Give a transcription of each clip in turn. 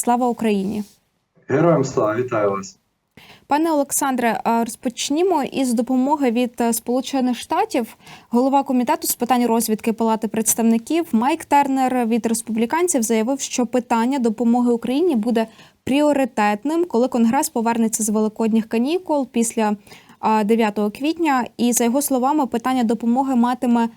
Слава Україні! Героям слава, вітаю вас. Пане Олександре, розпочнімо із допомоги від е, Сполучених Штатів. Голова комітету з питань розвідки Палати представників Майк Тернер від республіканців заявив, що питання допомоги Україні буде пріоритетним, коли Конгрес повернеться з великодніх канікул після а, 9 квітня. І за його словами, питання допомоги матиме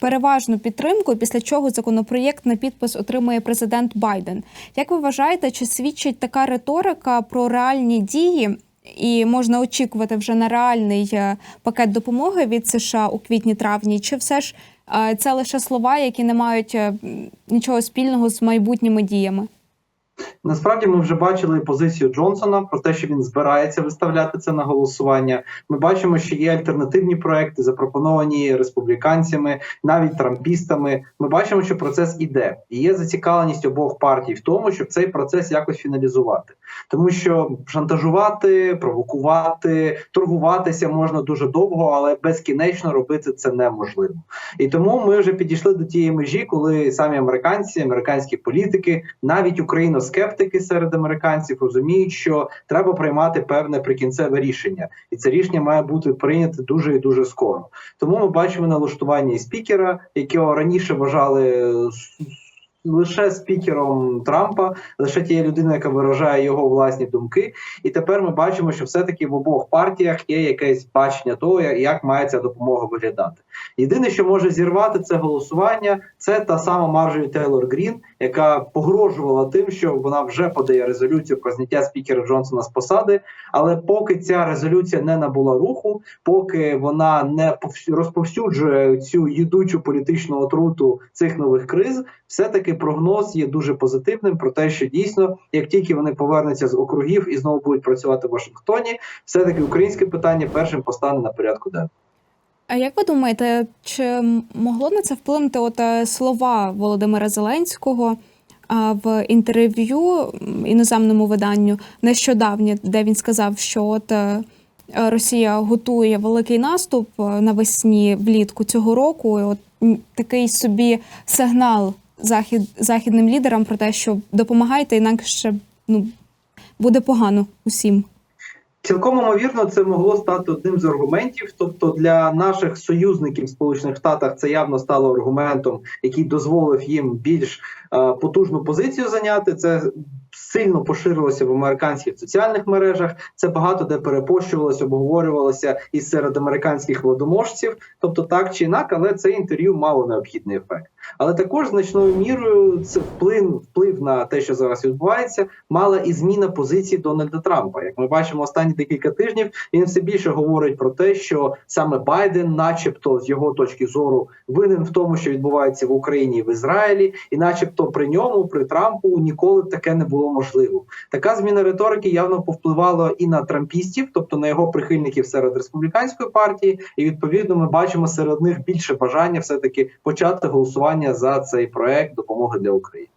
переважну підтримку, після чого законопроєкт на підпис отримує президент Байден. Як ви вважаєте, чи свідчить така риторика про реальні дії? І можна очікувати вже на реальний е, пакет допомоги від США у квітні-травні, чи все ж е, це лише слова, які не мають е, нічого спільного з майбутніми діями? Насправді ми вже бачили позицію Джонсона про те, що він збирається виставляти це на голосування. Ми бачимо, що є альтернативні проекти, запропоновані республіканцями, навіть трампістами. Ми бачимо, що процес іде, і є зацікавленість обох партій в тому, щоб цей процес якось фіналізувати, тому що шантажувати, провокувати, торгуватися можна дуже довго, але безкінечно робити це неможливо. І тому ми вже підійшли до тієї межі, коли самі американці, американські політики, навіть україноскептики серед американців розуміють, що треба приймати певне прикінцеве рішення, і це рішення має бути прийнято дуже і дуже скоро. Тому ми бачимо налаштування і спікера, якого раніше вважали е, лише спікером Трампа, лише тією людиною, яка виражає його власні думки. І тепер ми бачимо, що все-таки в обох партіях є якесь бачення того, як має ця допомога виглядати. Єдине, що може зірвати це голосування, це та сама Марджорі Тейлор Грін, яка погрожувала тим, що вона вже подає резолюцію про зняття спікера Джонсона з посади. Але поки ця резолюція не набула руху, поки вона не повс- розповсюджує цю їдучу політичну отруту цих нових криз, все-таки прогноз є дуже позитивним про те, що дійсно, як тільки вони повернуться з округів і знову будуть працювати в Вашингтоні, все таки українське питання першим постане на порядку денному. А як ви думаєте, чи могло на це вплинути от е, слова Володимира Зеленського в інтерв'ю іноземному виданню нещодавнє, де він сказав, що от е, Росія готує великий наступ е, навесні влітку цього року. І от такий собі сигнал захід, західним лідерам про те, що допомагайте, інакше ну, буде погано усім. Цілком ймовірно, це могло стати одним з аргументів. Тобто для наших союзників в Сполучених Штатах це явно стало аргументом, який дозволив їм більш е, потужну позицію зайняти. Це сильно поширилося в американських соціальних мережах. Це багато де перепощувалося, обговорювалося і серед американських владоможців. Тобто, так чи інак, але це інтерв'ю мало необхідний ефект. Але також значною мірою це вплив вплив на те, що зараз відбувається, мала і зміна позиції Дональда Трампа. Як ми бачимо, останні декілька тижнів він все більше говорить про те, що саме Байден, начебто, з його точки зору, винен в тому, що відбувається в Україні і в Ізраїлі, і, начебто, при ньому, при Трампу, ніколи таке не було можливо. Така зміна риторики явно повпливала і на трампістів, тобто на його прихильників серед республіканської партії, і відповідно ми бачимо серед них більше бажання все таки почати голосування за цей проект допомоги для України.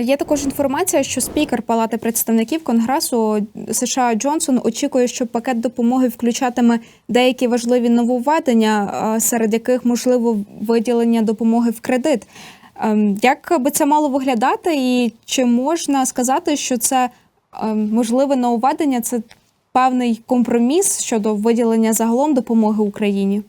Є також інформація, що спікер Палати представників Конгресу США Джонсон очікує, що пакет допомоги включатиме деякі важливі нововведення, серед яких можливо виділення допомоги в кредит. Ем, Як би це мало виглядати, і чи можна сказати, що це ем, можливе нововведення, це певний компроміс щодо виділення загалом допомоги Україні?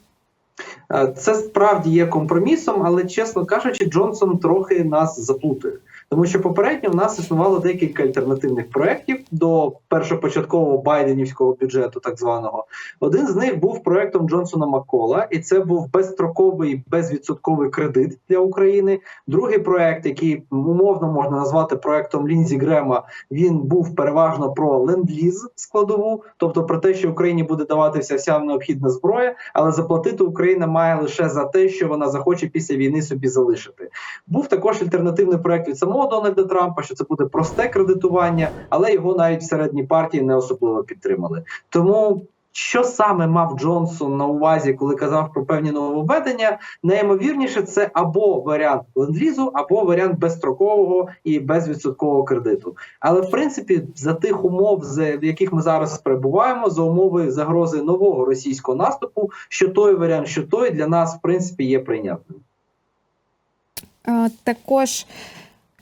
Е, Це справді є компромісом, але чесно кажучи, Джонсон трохи нас заплутає. Тому що попередньо в нас існувало декілька альтернативних проєктів до першопочаткового байденівського бюджету, так званого. Один з них був проєктом Джонсона Маккола, і це був безстроковий безвідсотковий кредит для України. Другий проєкт, який умовно можна назвати проєктом Лінзі Грема, він був переважно про ленд-ліз складову, тобто про те, що Україні буде даватися вся необхідна зброя, але заплатити Україна має лише за те, що вона захоче після війни собі залишити. Був також альтернативний проект від самого Дональда Трампа, що це буде просте кредитування, але його навіть в партії не особливо підтримали. Тому. Що саме мав Джонсон на увазі, коли казав про певні нововведення? Найімовірніше це або варіант ленд-лізу, або варіант безстрокового і безвідсоткового кредиту. Але в принципі, за тих умов, в яких ми зараз перебуваємо, за умови загрози нового російського наступу, що той варіант, що той для нас в принципі є прийнятним. Також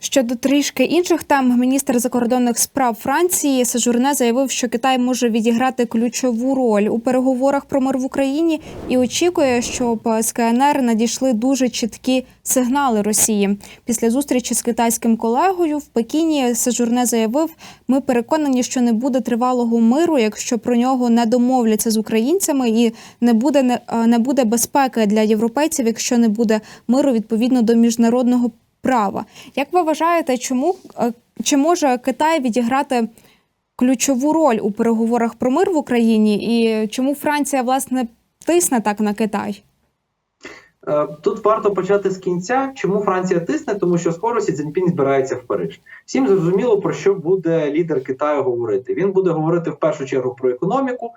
Щодо трішки інших тем, міністр закордонних справ Франції Сежурне заявив, що Китай може відіграти ключову роль у переговорах про мир в Україні і очікує, щоб з КНР надійшли дуже чіткі сигнали Росії. Після зустрічі з китайським колегою в Пекіні Сежурне заявив: ми переконані, що не буде тривалого миру, якщо про нього не домовляться з українцями, і не буде не, е, не буде безпеки для європейців, якщо не буде миру відповідно до міжнародного права. Як ви вважаєте, чому е, чи може Китай відіграти ключову роль у переговорах про мир в Україні, і чому Франція власне тисне так на Китай? Е, Тут варто почати з кінця. Чому Франція тисне? Тому що скоро Сі Цзіньпінь збирається в Париж. Всім зрозуміло про що буде лідер Китаю говорити. Він буде говорити в першу чергу про економіку,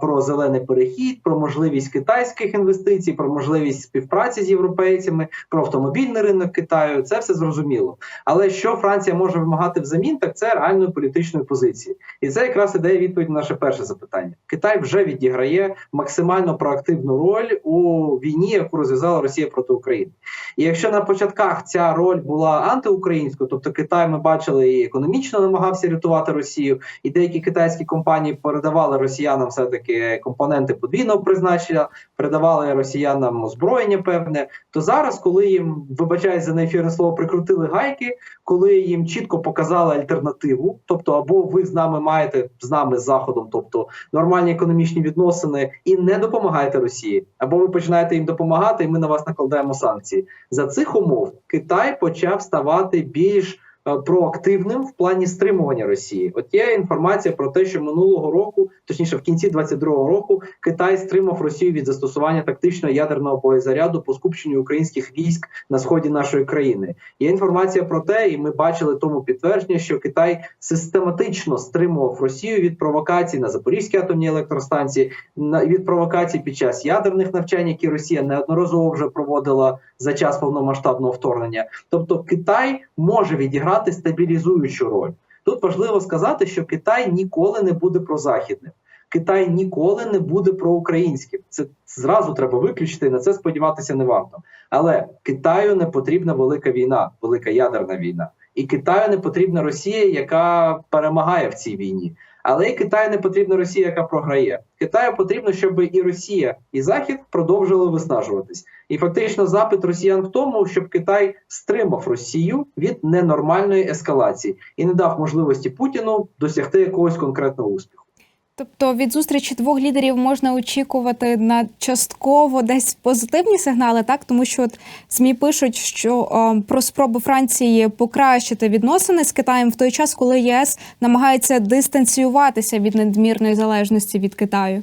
про зелений перехід, про можливість китайських інвестицій, про можливість співпраці з європейцями, про автомобільний ринок Китаю. Це все зрозуміло. Але що Франція може вимагати взамін, так це реальної політичної позиції. І це якраз ідея відповідь на наше перше запитання. Китай вже відіграє максимально проактивну роль у війні, яку розв'язала Росія проти України. І якщо на початках ця роль була антиукраїнською, тобто Китай ми бачили і економічно намагався рятувати Росію, і деякі китайські компанії передавали росіянам все таки компоненти подвійного призначення, передавали росіянам озброєння певне. То зараз, коли їм вибачаюсь за неефірне слово, прикрутили гайки, коли їм чітко показали альтернативу, тобто або ви з нами маєте з нами з заходом, тобто нормальні економічні відносини, і не допомагаєте Росії, або ви починаєте їм допомагати, і ми на вас накладаємо санкції. За цих умов Китай почав ставати більш е, проактивним в плані стримування Росії. От є інформація про те, що минулого року, точніше, в кінці 22-го року, Китай стримав Росію від застосування тактичного ядерного боєзаряду по скупченню українських військ на сході нашої країни. Є інформація про те, і ми бачили тому підтвердження, що Китай систематично стримував Росію від провокацій на Запорізькій атомній електростанції, на від провокацій під час ядерних навчань, які Росія неодноразово вже проводила за час повномасштабного вторгнення. Тобто Китай може відіграти стабілізуючу роль. Тут важливо сказати, що Китай ніколи не буде прозахідним. Китай ніколи не буде проукраїнським. Це зразу треба виключити. На це сподіватися не варто. Але Китаю не потрібна велика війна, велика ядерна війна, і Китаю не потрібна Росія, яка перемагає в цій війні. Але і Китаю не потрібна Росія, яка програє. Китаю потрібно, щоб і Росія, і Захід продовжили виснажуватись. І фактично запит Росіян в тому, щоб Китай стримав Росію від ненормальної ескалації і не дав можливості Путіну досягти якогось конкретного успіху. Тобто від зустрічі двох лідерів можна очікувати на частково десь позитивні сигнали, так тому що от ЗМІ пишуть, що о, про спроби Франції покращити відносини з Китаєм в той час, коли ЄС намагається дистанціюватися від надмірної залежності від Китаю.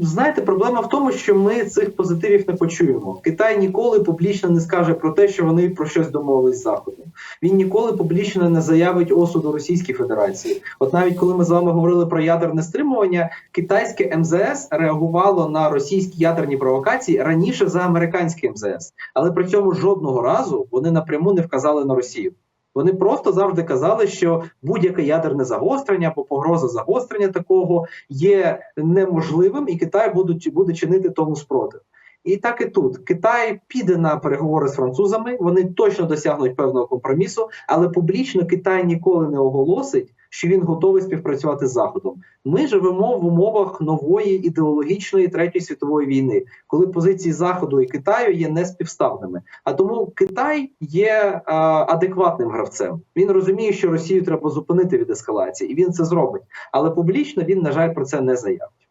Знаєте, проблема в тому, що ми цих позитивів не почуємо. Китай ніколи публічно не скаже про те, що вони про щось домовились з заходом. Він ніколи публічно не заявить осуду Російській Федерації. От навіть коли ми з вами говорили про ядерне стримування, китайське МЗС реагувало на російські ядерні провокації раніше за американське МЗС, але при цьому жодного разу вони напряму не вказали на Росію. Вони просто завжди казали, що будь-яке ядерне загострення або погроза загострення такого є неможливим, і Китай будуть буде чинити тому спротив. І так і тут Китай піде на переговори з французами. Вони точно досягнуть певного компромісу, але публічно Китай ніколи не оголосить, що він готовий співпрацювати з Заходом. Ми живемо в умовах нової ідеологічної третьої світової війни, коли позиції Заходу і Китаю є неспівставними. А тому Китай є а, адекватним гравцем. Він розуміє, що Росію треба зупинити від ескалації, і він це зробить. Але публічно він, на жаль, про це не заявить.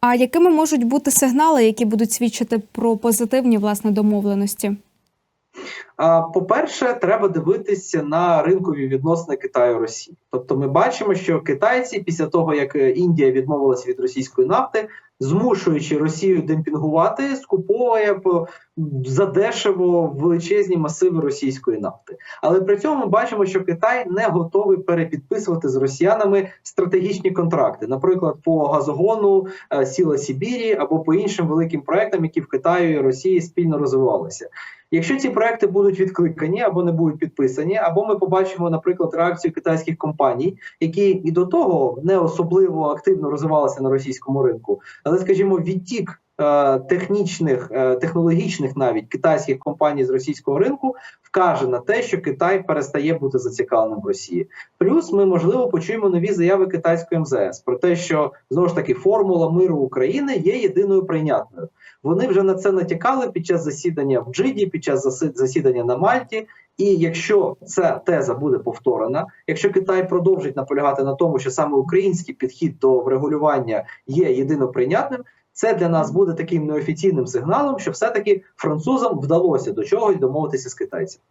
А якими можуть бути сигнали, які будуть свідчити про позитивні власне домовленості? По-перше, треба дивитися на ринкові відносини Китаю Росії. Тобто, ми бачимо, що китайці, після того як е, Індія відмовилася від російської нафти, змушуючи Росію демпінгувати, скуповує задешево величезні масиви російської нафти. Але при цьому ми бачимо, що Китай не готовий перепідписувати з росіянами стратегічні контракти, наприклад, по газогону е, Сіла Сибірі або по іншим великим проектам, які в Китаї і Росії спільно розвивалися. Якщо ці проекти будуть відкликані або не будуть підписані, або ми побачимо, наприклад, реакцію китайських компаній, які і до того не особливо активно розвивалися на російському ринку, але, скажімо, відтік технічних, е, технологічних навіть китайських компаній з російського ринку вкаже на те, що Китай перестає бути зацікавленим в Росії. Плюс ми можливо почуємо нові заяви китайської МЗС про те, що знову ж таки формула миру України є єдиною прийнятною. Вони вже на це натякали під час засідання в Джиді, під час засідання на Мальті. І якщо ця теза буде повторена, якщо Китай продовжить наполягати на тому, що саме український підхід до врегулювання є єдино прийнятним, це для нас буде таким неофіційним сигналом, що все-таки французам вдалося до чогось домовитися з китайцями.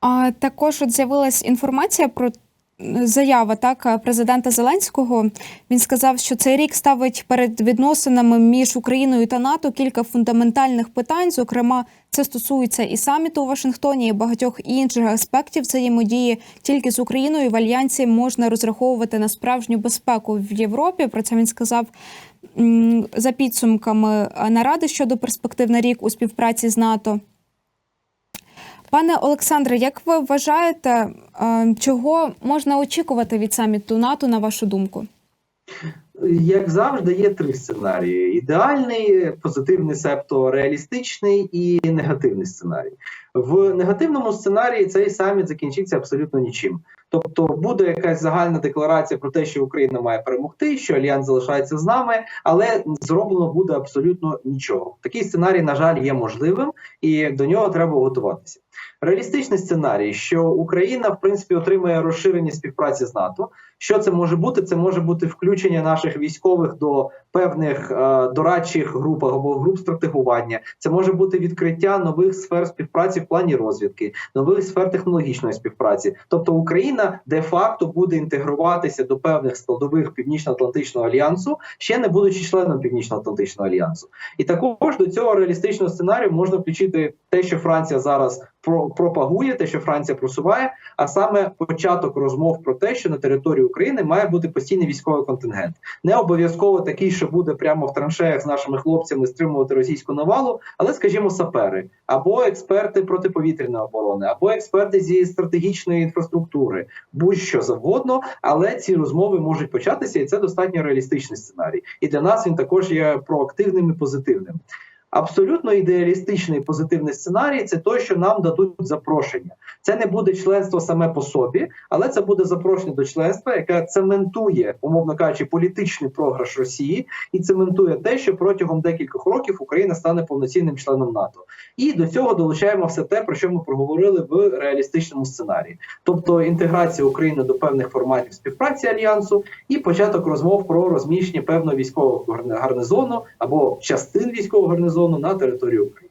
А також от з'явилась інформація про заява так президента Зеленського. Він сказав, що цей рік ставить перед відносинами між Україною та НАТО кілька фундаментальних питань. Зокрема, це стосується і саміту у Вашингтоні, і багатьох інших аспектів взаємодії. Тільки з Україною в альянсі можна розраховувати на справжню безпеку в Європі. Про це він сказав за підсумками е, наради щодо перспектив на рік у співпраці з НАТО. Пане Олександре, як ви вважаєте, е, чого можна очікувати від саміту НАТО, на вашу думку? Як завжди, є три сценарії: ідеальний, позитивний, себто реалістичний і негативний сценарій. В негативному сценарії цей саміт закінчиться абсолютно нічим. Тобто буде якась загальна декларація про те, що Україна має перемогти, що альянс залишається з нами, але зроблено буде абсолютно нічого. Такий сценарій, на жаль, є можливим, і до нього треба готуватися. Реалістичний сценарій, що Україна в принципі отримає розширення співпраці з НАТО. Що це може бути? Це може бути включення наших військових до певних е, дорадчих груп або груп стратегування. Це може бути відкриття нових сфер співпраці в плані розвідки, нових сфер технологічної співпраці. Тобто Україна де-факто буде інтегруватися до певних складових Північно-Атлантичного альянсу, ще не будучи членом Північно-Атлантичного альянсу. І також до цього реалістичного сценарію можна включити те, що Франція зараз про- пропагує, те, що Франція просуває, а саме початок розмов про те, що на території України має бути постійний військовий контингент. Не обов'язково такий, що буде прямо в траншеях з нашими хлопцями стримувати російську навалу, але, скажімо, сапери або експерти протиповітряної оборони, або експерти зі стратегічної інфраструктури, будь-що завгодно, але ці розмови можуть початися, і це достатньо реалістичний сценарій. І для нас він також є проактивним і позитивним. Абсолютно ідеалістичний позитивний сценарій це той, що нам дадуть запрошення. Це не буде членство саме по собі, але це буде запрошення до членства, яке цементує, умовно кажучи, політичний програш Росії і цементує те, що протягом декількох років Україна стане повноцінним членом НАТО. І до цього долучаємо все те, про що ми проговорили в реалістичному сценарії, тобто інтеграція України до певних форматів співпраці альянсу і початок розмов про розміщення певного військового гарнизону або частин військового гарнизону сезону на території України.